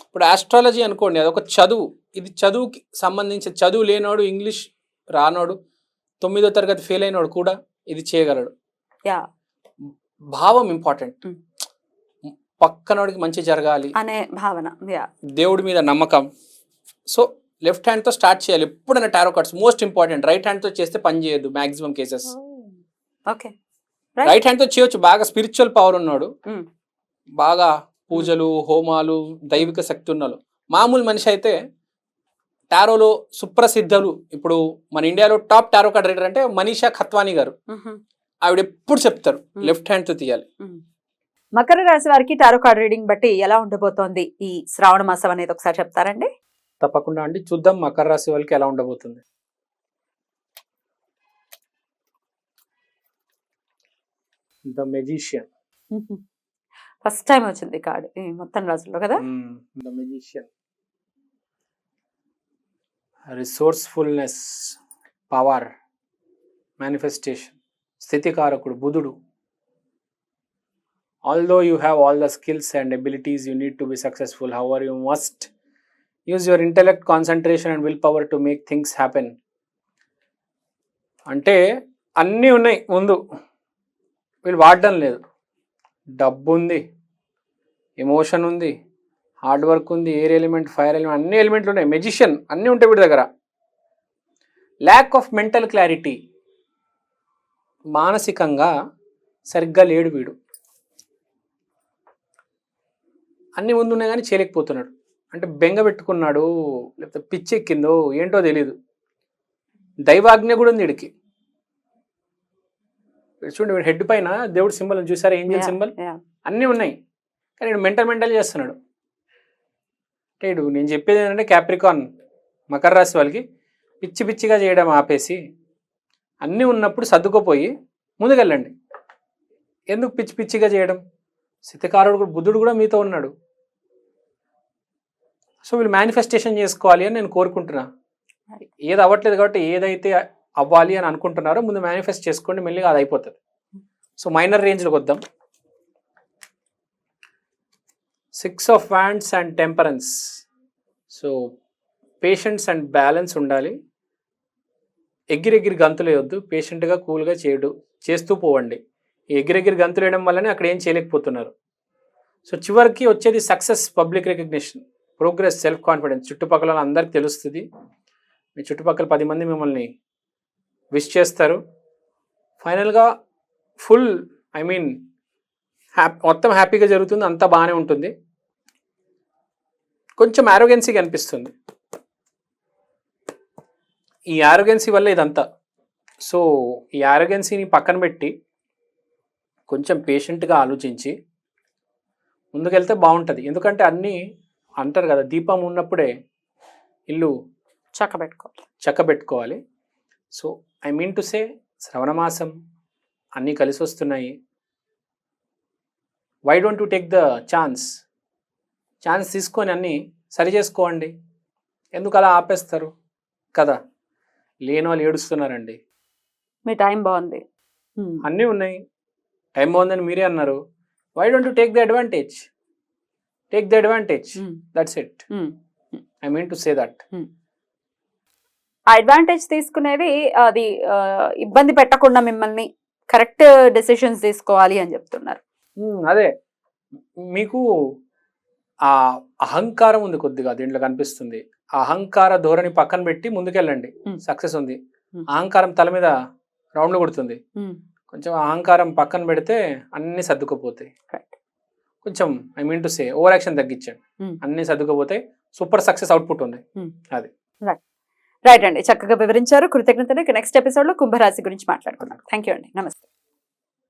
ఇప్పుడు ఆస్ట్రాలజీ అనుకోండి అది ఒక చదువు. ఇది చదువుకి సంబంధించి చదువు లేనోడు ఇంగ్లీష్ రానోడు తొమ్మిదో తరగతి ఫెయిల్ అయినోడు కూడా ఇది చేయగలడు. యా. భావం ఇంపార్టెంట్. పక్కనోడికి మంచి జరగాలి. అనే భావన. యా. దేవుడి మీద నమ్మకం. సో లెఫ్ట్ హ్యాండ్తో స్టార్ట్ చేయాలి. ఎప్పుడైనా tarot cards most important right హ్యాండ్తో చేస్తే పని చేయదు మాక్సిమం కేసెస్ ఓకే. రైట్ హ్యాండ్తో చేయొచ్చు. బాగా స్పిరిచువల్ పవర్ ఉన్నాడు. బాగా పూజలు హోమాలు దైవిక శక్తి ఉన్నాడు మామూలు మనిషి అయితే టారోలో సుప్రసిద్ధులు. ఇప్పుడు మన ఇండియాలో టాప్ టారో కార్డ్ రీడర్ అంటే మనీషా ఖత్వానీ గారు. ఆవిడ ఎప్పుడు చెప్తారు. లెఫ్ట్ హ్యాండ్తో తీయాలి. మకర రాశి వారికి టారో కార్డ్ రీడింగ్ బట్టి ఎలా ఉండబోతోంది? ఈ శ్రావణ మాసం అనేది ఒకసారి చెప్తారండి. తప్పకుండా అండి. చూద్దాం మకర రాశి వాళ్ళకి ఎలా ఉండబోతుంది. The magician. ఫస్ట్ టైం వచ్చింది కార్డ్ ఈ మొత్తం రాజుల్లో కదా? రిసోర్స్ఫుల్నెస్ పవర్ మేనిఫెస్టేషన్ స్థితికారకుడు బుధుడు. Although you have all the skills and abilities you need to be successful however you must use your intellect concentration and will power to make things happen అంటే అన్నీ ఉన్నాయి ముందు. వీళ్ళు వాడడం లేదు. డబ్బు ఉంది ఎమోషన్ ఉంది హార్డ్ వర్క్ ఉంది ఎయిర్ ఎలిమెంట్ ఫైర్ ఎలిమెంట్ అన్ని ఎలిమెంట్లు ఉన్నాయి. మెజిషియన్ అన్నీ ఉంటాయి వీడి దగ్గర. Lack of mental clarity. మానసికంగా సరిగ్గా లేడు వీడు. అన్ని ముందు ఉన్నాయి కానీ చేయలేకపోతున్నాడు. అంటే బెంగ పెట్టుకున్నాడు లేకపోతే పిచ్చి ఎక్కిందో ఏంటో తెలియదు దైవాజ్ఞ కూడా ఉంది వీడికి. చూడండి హెడ్ పైన దేవుడి సింబల్ చూసారా? Angel symbol. అన్నీ ఉన్నాయి. కానీ వీడు మెంటల్ మెంటల్ చేస్తున్నాడు. అంటే వీడు నేను చెప్పేది ఏంటంటే క్యాప్రికాన్ మకర రాశి వాళ్ళకి పిచ్చి పిచ్చిగా చేయడం ఆపేసి అన్నీ ఉన్నప్పుడు సర్దుకుపోయి ముందుకెళ్ళండి. ఎందుకు పిచ్చి పిచ్చిగా చేయడం? శితకారుడు కూడా బుద్ధుడు కూడా మీతో ఉన్నాడు. సో వీళ్ళు మేనిఫెస్టేషన్ చేసుకోవాలి అని నేను కోరుకుంటున్నా. ఏది అవ్వట్లేదు కాబట్టి ఏదైతే అవ్వాలి అని అనుకుంటున్నారో ముందు మేనిఫెస్ట్ చేసుకోండి మెల్లిగా అది అయిపోతుంది. సో మైనర్ రేంజ్లోకి వద్దాం. Six of wands and temperance so patience and balance ఉండాలి. ఎగిరెగిరి గంతులు వేయొద్దు పేషెంట్గా కూల్గా చేయడు చేస్తూ పోవండి. ఈ ఎగిరెగిరి గంతులు వేయడం వల్లనే అక్కడ ఏం చేయలేకపోతున్నారు. సో చివరికి వచ్చేది success public recognition progress self confidence చుట్టుపక్కల అందరికీ తెలుస్తుంది. మీ చుట్టుపక్కల పది మంది మిమ్మల్ని విష్ చేస్తారు. ఫైనల్గా ఫుల్ ఐ మీన్ హ్యాపీ మొత్తం హ్యాపీగా జరుగుతుంది. అంతా బాగానే ఉంటుంది. కొంచెం ఆరోగెన్సీ కనిపిస్తుంది ఈ ఆరోగెన్సీ వల్ల ఇదంతా. సో ఈ ఆరోగెన్సీని పక్కన పెట్టి కొంచెం పేషెంట్గా ఆలోచించి ముందుకెళ్తే బాగుంటుంది. ఎందుకంటే అన్నీ అంటారు కదా దీపం ఉన్నప్పుడే ఇల్లు చక్కబెట్టుకోవాలి. చక్కబెట్టుకోవాలి. So I mean to say శ్రవణమాసం అన్నీ కలిసి వస్తున్నాయి why don't to take the chance chance తీసుకొని అన్నీ సరి చేసుకోండి. ఎందుకు అలా ఆపేస్తారు? కదా లేని వాళ్ళు ఏడుస్తున్నారండి. మీ టైం బాగుంది. అన్నీ ఉన్నాయి. టైం బాగుందని మీరే అన్నారు. Why don't to take the advantage take the advantage. That's it. I mean to say that ఆ అడ్వాంటేజ్ తీసుకునేది అది ఇబ్బంది పెట్టకుండా మిమ్మల్ని కరెక్ట్ డెసిషన్స్ తీసుకోవాలి అని చెప్తున్నారు. అదే. మీకు ఆ అహంకారం ఉంది కొద్దిగా దీంట్లో కనిపిస్తుంది. ఆ అహంకార ధోరణి పక్కన పెట్టి ముందుకెళ్ళండి. సక్సెస్ ఉంది. అహంకారం తల మీద రౌండ్లు కొడుతుంది. కొంచెం అహంకారం పక్కన పెడితే అన్ని సర్దుకుపోతాయి. కొంచెం I mean to say over action తగ్గించండి. అన్ని సర్దుకుపోతాయి. సూపర్ సక్సెస్ అవుట్పుట్ ఉంది. రైట్ అండి. చక్కగా వివరించారు. కృతజ్ఞతలు. నెక్స్ట్ ఎపిసోడ్లో కుంభరాశి గురించి మాట్లాడుకున్నాం థ్యాంక్ యూ అండి. నమస్తే.